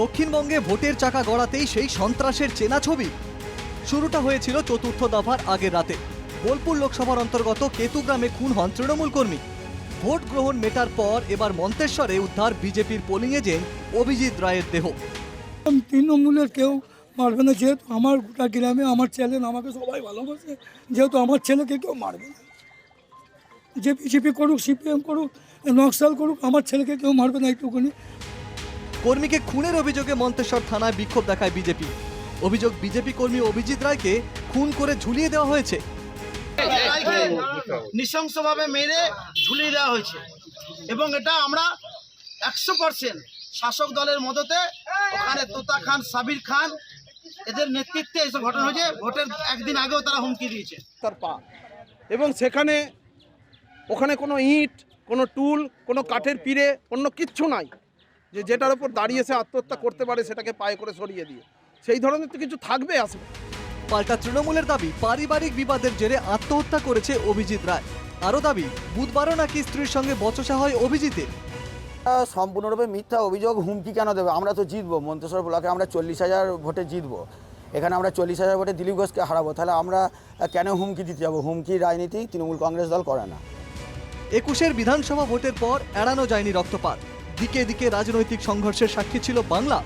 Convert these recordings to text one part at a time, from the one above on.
দক্ষিণবঙ্গে ভোটের চাকা গড়াতেই সেই সন্ত্রাসের চেনা ছবি। শুরুটা হয়েছিল চতুর্থ দফার আগের রাতে। বোলপুর লোকসভার অন্তর্গত কেতুগ্রামে খুন হন তৃণমূল কর্মী। ভোট গ্রহণ মেটার পর এবার মন্তেশ্বরে উদ্ধার বিজেপির পোলিং এজেন্ট অভিজিৎ রায়ের দেহ। তৃণমূলের কেউ মারবে না, যেহেতু আমার গোটা গ্রামে আমার ছেলে আমাকে সবাই ভালোবাসে, যেহেতু আমার ছেলেকে কেউ মারবে না। যে বিজেপি করুক, সিপিএম করুক নকশাল করুক, আমার ছেলেকে কেউ মারবে না একটুখানি কর্মীকে খুনের অভিযোগে মন্তেশ্বর থানায় বিক্ষোভ দেখায় বিজেপি। অভিযোগ বিজেপি কর্মী অভিজিৎ রায়কে খুন করে ঝুলিয়ে দেওয়া হয়েছে। রায়কে নৃশংসভাবে মেরে ঝুলিয়ে দেওয়া হয়েছে। এবং এটা আমরা একশো পার্সেন্ট শাসক দলের মদতে ওখানে তোতা খান সাবির খান এদের নেতৃত্বে এইসব ঘটনা হয়েছে। ভোটের একদিন আগেও তারা হুমকি দিয়েছে। তার পা। এবং সেখানে ওখানে কোনো ইট কোনো টুল কোনো কাঠের পিড়ে অন্য কিচ্ছু নাই। যে যেটার উপর দাঁড়িয়ে সে আত্মহত্যা করতে পারে সেটাকে পায়ে করে সরিয়ে দিয়ে। সেই ধরনের তো কিছু থাকবে আসবে পাল্টা তৃণমূলের দাবি পারিবারিক বিবাদের জেরে আত্মহত্যা করেছে অভিজিৎ রায়। আরও দাবি বুধবারও নাকি স্ত্রীর সঙ্গে বচসা হয় অভিজিতের। সম্পূর্ণরূপে মিথ্যা অভিযোগ হুমকি কেন দেবে? আমরা তো জিতবো। মন্তেশ্বর ব্লকে আমরা চল্লিশ হাজার ভোটে জিতবো। এখানে আমরা চল্লিশ হাজার ভোটে দিলীপ ঘোষকে হারাবো। তাহলে আমরা কেন হুমকি দিতে যাব? হুমকি রাজনীতি তৃণমূল কংগ্রেস দল করে না। একুশের বিধানসভা ভোটের পর এড়ানো যায়নি রক্তপাত। দিকে দিকে রাজনৈতিক সংঘর্ষের সাক্ষী ছিল বাংলা।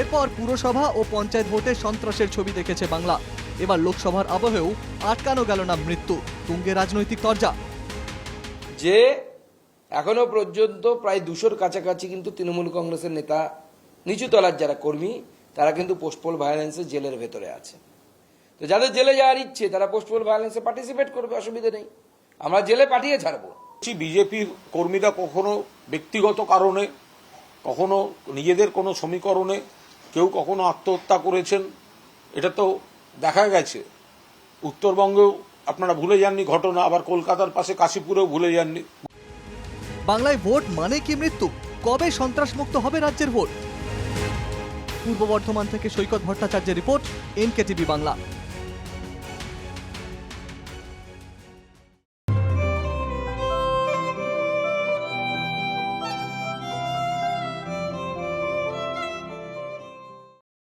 এরপর পুরসভা ও পঞ্চায়েত ভোটে সন্ত্রাসের ছবি দেখেছে বাংলা। এবার লোকসভার আবহেও আটকানো গেল না মৃত্যু, তুঙ্গে রাজনৈতিক তরজা। যে এখনও পর্যন্ত প্রায় দুশোর কাছাকাছি কিন্তু তৃণমূল কংগ্রেসের নেতা, নিচু তলার যারা কর্মী, তারা কিন্তু পোস্টপোল ভায়োলেন্সে জেলের ভেতরে আছে। তো যাদের জেলে যাওয়ার ইচ্ছে, তারা পোস্টপোল ভায়োলেন্সে পার্টিসিপেট করবে, অসুবিধা নেই। আমরা জেলে পাঠিয়ে ছাড়বো। বিজেপি কর্মীরা কখনো ব্যক্তিগত কারণে, কখনো নিজেদের কোনো সমীকরণে, কেউ কখনো আত্মহত্যা করেছেন, এটা তো দেখা গেছে। উত্তরবঙ্গেও আপনারা ভুলে যাননি ঘটনা, আবার কলকাতার পাশে কাশীপুরেও ভুলে যাননি। বাংলায় ভোট মানে কি মৃত্যু? কবে সন্ত্রাসমুক্ত হবে রাজ্যের ভোট? পূর্ব বর্ধমান থেকে সৈকত ভট্টাচার্যের রিপোর্ট, এনকেটিভি বাংলা।